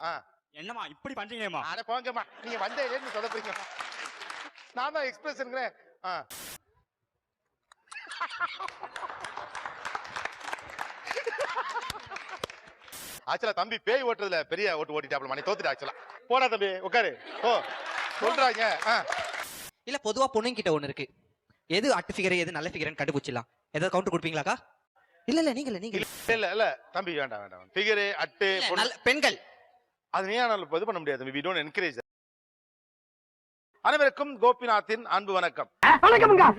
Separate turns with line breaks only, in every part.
ஆ.
என்னம்மா இப்படி பண்றீங்களேம்மா?
அட போங்கம்மா நீங்க வந்ததுல இருந்து சொதப்புறீங்க. நான் தான் எக்ஸ்பிரஷனுங்கிறேன் ஆ. ஆக்சுவலா தம்பி பேய் ஓட்டுறதுல பெரிய ஓட்டு ஓட்டிட்டாப்ல மணி தோத்துட்டு ஆக்சுவலா. போடா தம்பி உட்காரு. ஓ சொல்றாங்க. ஆ.
இல்ல பொதுவா பொண்ணுங்க கிட்ட ஒண்ணு இருக்கு. எது அட்டு ஃபிகர் எது நல்ல ஃபிகர்னு கண்டுபிடிச்சிடலாம். ஏதாவது கவுண்டர் கொடுப்பீங்களாக்கா? இல்ல இல்ல நீங்க இல்ல நீங்க இல்ல.
இல்ல இல்ல. தம்பி வேண்டாம் வேண்டாம். ஃபிகரு அட்டு
பெண்கள்.
அது நீ ஆனாலும் இது பண்ண முடியாது. வி டோன்ட் என்கரேஜ் அனைவருக்கும் கோபிநாத்தின் அன்பு வணக்கம்.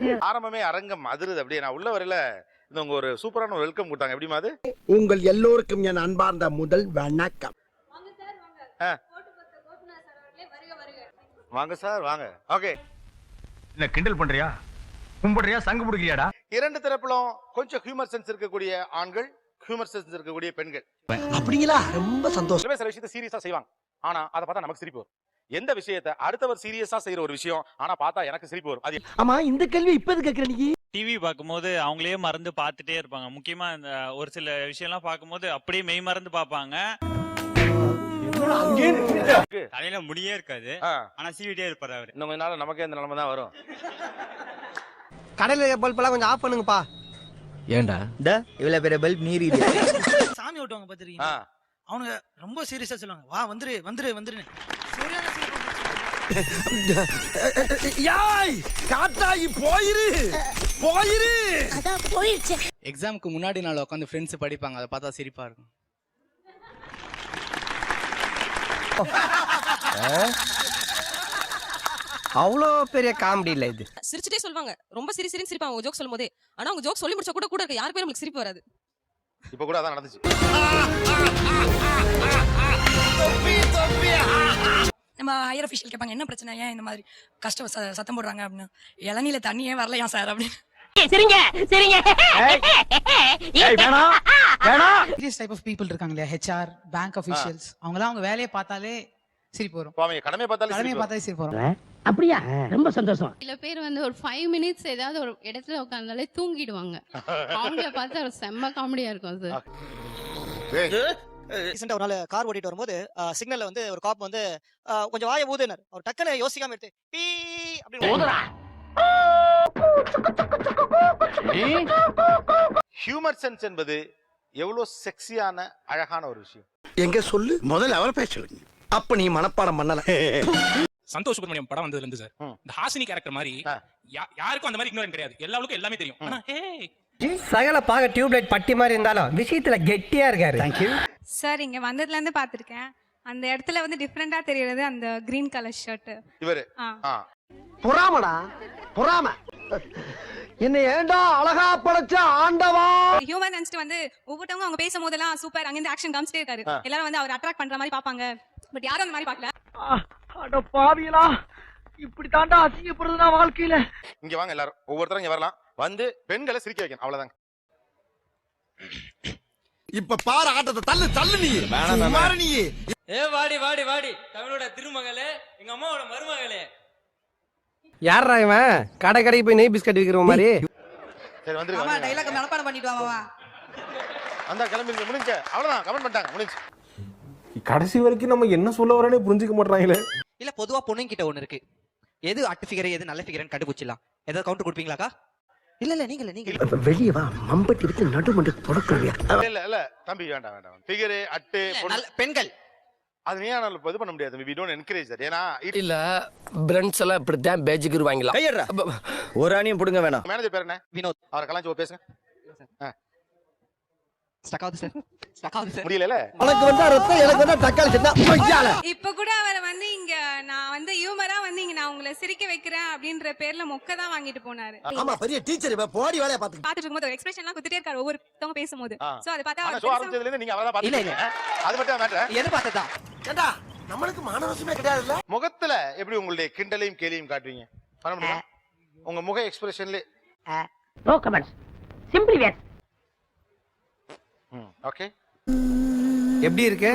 ஆரம்பமே அரங்கம். அதிருது அப்படியே. நான் உள்ள வரையில இந்த உங்க ஒரு சூப்பரான ஒரு வெல்கம் கொடுத்தாங்க. எப்படிமா அது?
உங்கள் எல்லோருக்கும் என் அன்பார்ந்த முதல் வணக்கம்.
வாங்க சார் வாங்க.
ஆ.
கோட்டு பத்த கோபிநாத் சார் அவர்களே வருக வருக.
வாங்க சார் வாங்க. ஓகே.
என்ன கிண்டல் பண்றியா? கும்பிடுறியா? சங்கு பிடிக்கிறியாடா
இரண்டு தரப்பிலும் கொஞ்சம் ஹியூமர் சென்ஸ் இருக்கக்கூடிய ஆண்கள். ஹியூமர் சென்ஸ் இருக்கக்கூடிய பெண்கள்.
அப்படிங்களா? ரொம்ப சந்தோஷம்.
சில விஷயத்தை சீரியஸா செய்வாங்க. ஆனா அதை பார்த்தா நமக்கு சிரிப்பு வரும். எந்த விஷயத்தை அடுத்தவர் சீரியஸா செய்யற ஒரு விஷயம் ஆனா பார்த்தா எனக்கு சிரிப்பு வரும். அது
ஆமா இந்த கேள்வி இப்ப எது கேக்குற நீ?
டிவி பார்க்கும்போது அவங்களே மறந்து பார்த்துட்டே இருப்பாங்க. முக்கியமா இந்த ஒரு சில விஷயம்லாம் பார்க்கும்போது அப்படியே மெய் மறந்து பார்ப்பாங்க. தலையில முடியே இருக்காது. ஆனா சீவிட்டே இருப்பாரு அவரு.
இன்னும் கொஞ்ச நாள் நமக்கே இந்த நிலைமை தான் வரும்.
கடையில பல்பெல்லாம் கொஞ்சம் ஆஃப் பண்ணுங்கப்பா.
ஏன்டா
இவ்வளவு பெரிய பல்ப் நீரி
சாமி ஓட்டுவாங்க பாத்துருக்கீங்க அவனுங்க ரொம்ப சீரியஸா சொல்லுவாங்க. வா வந்துரு வந்துரு வந்துரு சரியான
யாய் காட்டாயி போயிரு போயிரு.
அதான் போயிடுச்சு
எக்ஸாமுக்கு முன்னாடி நாள் உட்காந்து ஃப்ரெண்ட்ஸ் படிப்பாங்க. அதை பார்த்தா சிரிப்பா இருக்கும்.
அவ்வளோ பெரிய காமெடி இல்ல இது.
சிரிச்சுட்டே சொல்லுவாங்க ரொம்ப சிரி சிரின்னு சிரிப்பாங்க அவங்க ஜோக் சொல்லும் போதே ஆனா அவங்க ஜோக் சொல்லி முடிச்ச கூட கூட இருக்க யாருக்குமே நம்மளுக்கு சிரிப்பு வராது.
இப்ப கூட அதான் நடந்துச்சு.
நம்ம ஹையர் அஃபிஷியல் கேட்பாங்க என்ன பிரச்சனை? ஏன் இந்த மாதிரி கஷ்டம் ச- சத்தம் போடுறாங்க? அப்படின்னு. இளநீல தண்ணி ஏன் வரலையா சார் அப்படின்னு.
வேணாம்
சீரியஸ் டைப் ஆஃப் பீப்புள் இருக்காங்க இல்லையா? ஹெச்ஆர் பேங்க் அஃபிஷியல்ஸ் அவங்கலாம் அவங்க வேலையை பார்த்தாலே சிரிப்பு வரும்.
கடமை பார்த்தாலும்
கடமையை
சிரிப்பு.
பார்த்தாலே சிரிப்பு வரும்.
அப்படியா? ரொம்ப சந்தோஷம்.
சில பேர் வந்து ஒரு ஃபைவ் மினிட்ஸ் ஏதாவது ஒரு இடத்துல உட்காந்தாலே தூங்கிடுவாங்க. அவங்கள பார்த்தா ஒரு செம்ம காமெடியா இருக்கும் அது
ரீசெண்டா ஒரு நாள் கார் ஓட்டிட்டு வரும்போது சிக்னல்ல வந்து ஒரு காப் வந்து கொஞ்சம் வாய ஊதுனார் அவர் டக்குன்னு யோசிக்காம எடுத்து பீ அப்படின்னு
ஹியூமர் சென்ஸ் என்பது எவ்வளவு செக்ஸியான அழகான ஒரு விஷயம்.
எங்க சொல்லு? முதல்ல அவரை பேச. சொல்லுங்க அப்ப நீ மனப்பாடம் பண்ணல.
சந்தோஷ் சுப்ரமணியம் படம் வந்ததுல இருந்து சார். இந்த ஹாசினி கேரக்டர் மாதிரி யாருக்கும் அந்த மாதிரி இக்னோரன் கிடையாது. எல்லாருக்கும் எல்லாமே தெரியும். ஆனா ஹே.
சகல பாக டியூப்லைட் பட்டி மாதிரி இருந்தாலும் விஷயத்துல கெட்டியா இருக்காரு. தேங்க்யூ
சார் இங்க வந்ததுல இருந்து பாத்திருக்கேன் அந்த இடத்துல வந்து டிஃப்ரெண்டா தெரியறது அந்த கிரீன் கலர் ஷர்ட்
இவரு. ஆ.
பொறாமடா? பொறாம. என்ன ஏண்டா அழகா படைச்ச ஆண்டவா?
ஹியூமன் நினைச்சிட்டு வந்து ஒவ்வொருத்தவங்க அவங்க பேசும் போதெல்லாம் சூப்பர் அங்க இருந்து ஆக்ஷன் காமிச்சிட்டே இருக்காரு. எல்லாரும் வந்து அவர் அட்ராக்ட் பண்ற மாதிரி பாப்பாங்க பட் யாரும் அந்த மாதிரி பார்க்கல.
அட பாவியலா இப்படி தாண்டா அசிங்கப்படுறதுனா வாழ்க்கையில.
இங்க வாங்க எல்லாரும். ஒவ்வொருத்தரும் இங்க வரலாம். வந்து பெண்களை சிரிக்க வைக்கணும். அவ்வளவுதாங்க.
இப்ப பாரு ஆட்டத்தை தள்ளு தள்ளு நீ. சும்மாரு நீ.
ஏ வாடி வாடி வாடி. தமிழோட திருமகளே எங்க அம்மாவோட மருமகளே.
யாரா இவன்? கடை கடைக்கு போய் நெய் பிஸ்கட் விக்கிற மாதிரி.
சரி வந்துருங்க.
டைலாக் மனப்பாடம் பண்ணிட்டு வாமா
அந்த கிளம்பி முடிஞ்ச. அவ்வளவுதான் கமெண்ட் பண்ணிட்டாங்க முடிஞ்சு.
கடைசி வரைக்கும் நம்ம என்ன சொல்ல வரேன்னு புரிஞ்சுக்க மாட்டாங்களே
இல்ல பொதுவா பொண்ணுங்க கிட்ட ஒண்ணு இருக்கு. எது அட்டு ஃபிகர் எது நல்ல ஃபிகர்னு கண்டுபிடிச்சிடலாம். ஏதாவது கவுண்டர் கொடுப்பீங்களாக்கா? இல்ல இல்ல நீங்க இல்ல நீங்க.
வெளியே வா மம்பட்டி விட்டு நடுமண்டு தொடக்கலையா
இல்ல இல்ல இல்ல தம்பி வேண்டாம் வேண்டாம். ஃபிகரு அட்டு
பெண்கள்.
அது நீ ஆனாலும் இது பண்ண முடியாது வி டோன்ட் என்கரேஜ் தட் ஏன்னா
இல்ல பிரெண்ட்ஸ் எல்லாம் இப்படித்தான் பேஜுக்கு வாங்கலாம்
ஒரு அணியும் புடுங்க வேணாம்.
மேனேஜர் பேர் என்ன?
வினோத்.
அவரை கலாஞ்சு பேசுங்க.
ஸ்டக் ஆகுது சார் ஸ்டக் ஆகுது சார்
முடியல
உனக்கு வந்தா ரத்தம் எனக்கு வந்தா தக்காளி சட்னா பொய்யால.
இப்ப கூட அவர் வந்து இங்க நான் வந்து ஹியூமரா வந்து இங்க நான் உங்களை சிரிக்க வைக்கிறேன் அப்படின்ற பேர்ல மொக்க தான் வாங்கிட்டு போனாரு.
ஆமா பெரிய டீச்சர் இப்ப போடி வேலைய பாத்து
பாத்துட்டு இருக்கும்போது எக்ஸ்பிரஷன் எல்லாம் குத்துட்டே இருக்காரு ஒவ்வொருத்தவங்க பேசும்போது. சோ அதை பார்த்தா
ஷோ ஆரம்பிச்சதுல இருந்து நீங்க அவரை
இல்ல,
பாத்துட்டீங்க அது மட்டும் மேட்டர்
எது பார்த்ததா?
ஏண்டா நம்மளுக்கு மானவசமே கிடையாதுல்ல?
முகத்துல எப்படி உங்களுடைய கிண்டலையும் கேலியும் காட்டுவீங்க? பண்ண முடியுமா? உங்க முக எக்ஸ்பிரஷன்ல
no comments simply where
okay.
எப்படி இருக்கு?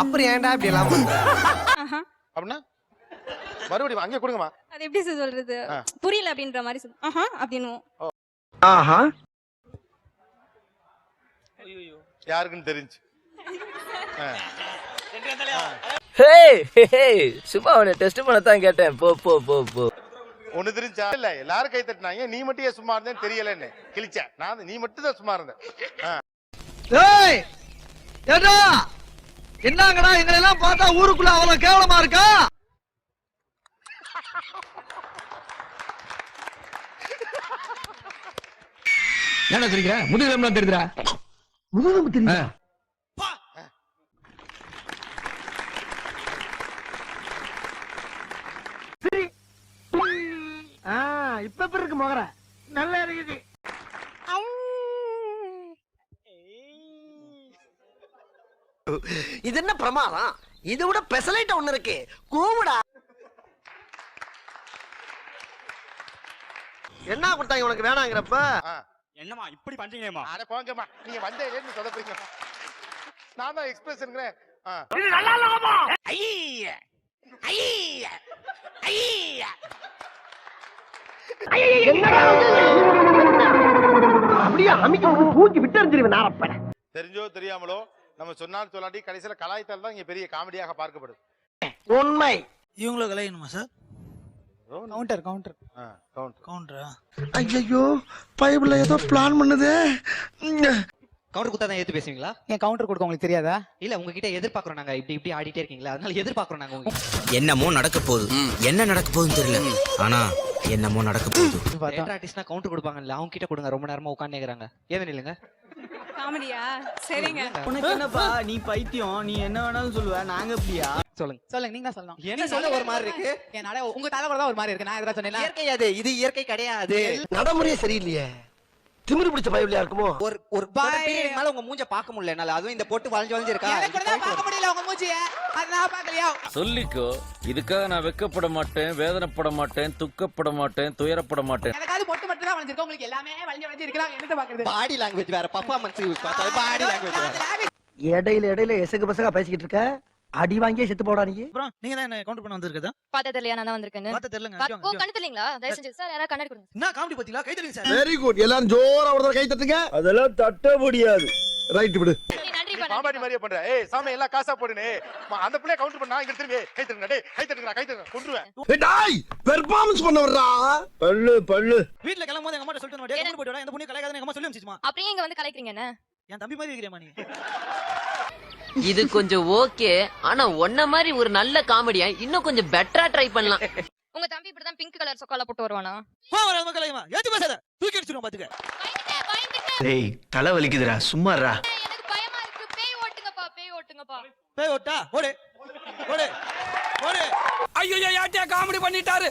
அப்புறம் ஏன்டா இப்படி எல்லாம் பண்ற.
அப்படின்னா மறுபடியும் அங்கே கொடுங்கம்மா.
அது எப்படி சார் சொல்றது. புரியல அப்படின்ற மாதிரி சொல்லு ஆஹா அப்படின்னு
ஆஹா.
யாருக்குன்னு தெரிஞ்சு.
சும்மா அவனை டெஸ்ட் பண்ண தான் கேட்டேன். போ போ போ போ.
ஒண்ணு தெரிஞ்சா? இல்ல எல்லாரும் கை தட்டினாங்க. நீ மட்டும் ஏன் சும்மா இருந்தேன்னு தெரியலன்னு. கிழிச்ச. நான் நீ மட்டும் தான் சும்மா இருந்த
ஏய் ஏடா! என்னங்கடா எங்களை எல்லாம் பார்த்தா ஊருக்குள்ள அவ்வளவு கேவலமா இருக்கா?
என்ன தெரியுற முதுகெலும்புலாம் தெரியுதுடா.
முதுகெலும்பு தெரியுதா? இப்ப எப்படி இருக்கு முகர. நல்லா இருக்குது. இது என்ன பிரமாதம்? இதை விட பெசலைட் ஒண்ணு இருக்கு. கூவுடா. என்ன கொடுத்தாங்க உனக்கு வேணாங்கிறப்ப?
என்னமா இப்படி பண்றீங்கம்மா
அட போங்கம்மா. நீங்க வந்த இல்லைன்னு சொதப்புறீங்க நான் தான் எக்ஸ்பிரஸ்
அப்படியே அமைக்க தூக்கி விட்டு எறிஞ்சிருவேன் நாரப்பட
தெரிஞ்சோ தெரியாமலோ நம்ம சொன்னாலும் சொல்லாட்டி கடைசியில கலாய்த்தால் தான் இங்க பெரிய காமெடியாக பார்க்கப்படுது.
உண்மை.
இவங்களும் கலையணுமா சார்? கவுண்டர் கவுண்டர்
ஆ, count.
கவுண்டரா
ஐயோ பைபிள்ல ஏதோ பிளான் பண்ணுதே.
கவுண்டர் குத்தா தான் ஏத்து பேசுவீங்களா?
ஏன் கவுண்டர் கொடுக்க உங்களுக்கு தெரியாதா?
இல்ல உங்ககிட்ட எதிர்பார்க்கறோம் நாங்க. இப்படி இப்படி ஆடிட்டே இருக்கீங்களா? அதனால எதிர்பார்க்கறோம் நாங்க உங்க
என்னமோ நடக்க போகுது. என்ன நடக்க போகுதுன்னு தெரியல. ஆனா என்னமோ நடக்க போகுது.
தேட்டர் ஆர்டிஸ்ட்னா கவுண்டர் கொடுப்பாங்கல்ல அவங்க கிட்ட கொடுங்க ரொம்ப நேரமா உட்காந்துக்கிறாங்க ஏன் இல்லைங்க
காமெடியா? சரிங்க.
உனக்கு என்னப்பா நீ பைத்தியம் நீ என்ன வேணாலும் சொல்லுவ நாங்க எப்படியா
சொல்லுங்க.
சொல்லுங்க நீங்க தான் சொல்லணும்.
என்ன சொல்ல ஒரு மாதிரி இருக்கு?
என் நட உங்க தலைவர் தான் ஒரு மாதிரி இருக்கு. நான் எதிராக சொன்னேன்
இயற்கை அது இது இயற்கை கிடையாது.
நடைமுறையே சரியில்லையே. திமிரு பிடிச்ச பைபிளையா இருக்குமோ?
ஒரு ஒரு பீரியட் மேல உங்க மூஞ்ச பார்க்க முடியல என்னால. அதுவும் இந்த போட்டு வளைஞ்சு வளைஞ்சு இருக்கா?
எனக்கு கூட தான் பார்க்க முடியல உங்க மூஞ்சிய. பார்க்கலையா?
சொல்லிக்கோ இதுக்காக நான் வெக்கப்பட மாட்டேன் வேதனைப்பட மாட்டேன் துக்கப்பட மாட்டேன் துயரப்பட மாட்டேன்.
எனக்காவது பொட்டு மட்டும் தான் வளைஞ்சிருக்கு உங்களுக்கு எல்லாமே வளைஞ்சு வளைஞ்சு இருக்கலாம். என்னத்த பாக்குறது
பாடி லாங்குவேஜ் வேற. பர்ஃபார்மன்ஸ் பாடி லாங்குவேஜ்
இடையில இடையில எசகு பசகா பேசிக்கிட்டு இருக்க? அடி வாங்கியே செத்து போடா நீ
அப்புறம் நீங்க தான் என்ன கவுண்டர் பண்ண வந்திருக்கதா?
பார்த்தது இல்லையா நான் தான் வந்திருக்கேன்னு.
பார்த்து தெரியலங்க
ஓ கண்ணு தெரியலீங்களா தயவு செஞ்சு சார் யாராவது கண்ணாடி கொடுங்க
என்ன காமெடி பத்திங்களா கை தருங்க சார்.
வெரி குட் எல்லாரும் ஜோரா ஒரு கை தட்டுங்க. அதெல்லாம் தட்ட முடியாது. ரைட் விடு.
நன்றி
காமெடி மாதிரியே பண்ற. ஏய் சாமி எல்லாம் காசா போடுனே அந்த பிள்ளைய கவுண்டர் பண்ணா. இங்க திரும்பி கை தட்டுங்க டேய் கை தட்டுங்க கை தட்டுங்க கொன்றுவேன்.
டாய் பெர்ஃபார்மன்ஸ் பண்ண வர்றா? பல்லு பல்லு.
வீட்ல கிளம்பும் போது எங்க அம்மா சொல்லிட்டு வந்தேன். டேய் போயிட்டு வாடா இந்த பொண்ணு கலாய்க்காத எங்க அம்மா சொல்லி அனுப்பிச்சுமா
அப்படியே இங்க வந்து கலைக்கிறீங்க என்ன?
என் தம்பி மாதிரி இருக்கிறேமா நீ.
இது கொஞ்சம் ஓகே ஆனா ஒன்ன மாதிரி ஒரு நல்ல காமெடியா இன்னும் கொஞ்சம் பெட்டரா ட்ரை பண்ணலாம்.
உங்க தம்பி இப்படிதான் பிங்க் கலர் சொக்கால போட்டு வருவானா?
ஏத்து பேசாத. தூக்கி அடிச்சிரும் பாத்துக்க.
டேய் தலை வலிக்குதுடா சும்மாடா
எனக்கு பயமா இருக்கு. பேய் ஓட்டுங்கப்பா பேய் ஓட்டுங்கப்பா.
பேய் ஓட்டா? ஓடு. ஓடு. ஓடு.
ஐயோ யாட்டியா காமெடி பண்ணிட்டாரு.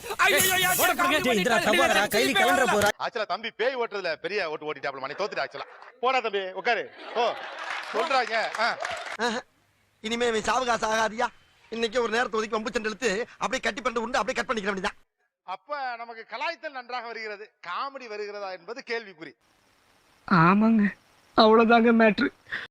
கலண்டற போறா.
ஆக்சுவலா தம்பி பேய் ஓட்டுறதுல பெரிய ஓட்டு ஓட்டிட்டாப்ல மணி தோத்துட்டு ஆக்சுவலா போடா தம்பி உட்காரு. ஓ சொல்றாங்க.
இனிமே இவன் சாவகாசம் ஆகாதியா? இன்னைக்கு ஒரு நேரத்தை ஒதுக்கி வம்பு சண்டை இழுத்து அப்படியே கட்டி பண்ணிட்டு உண்டு அப்படியே கட் பண்ணிக்கிற வேண்டியதான்
அப்ப நமக்கு கலாய்த்தல் நன்றாக வருகிறது. காமெடி வருகிறதா என்பது கேள்விக்குறி.
ஆமாங்க. அவ்வளவுதாங்க மேட்ரு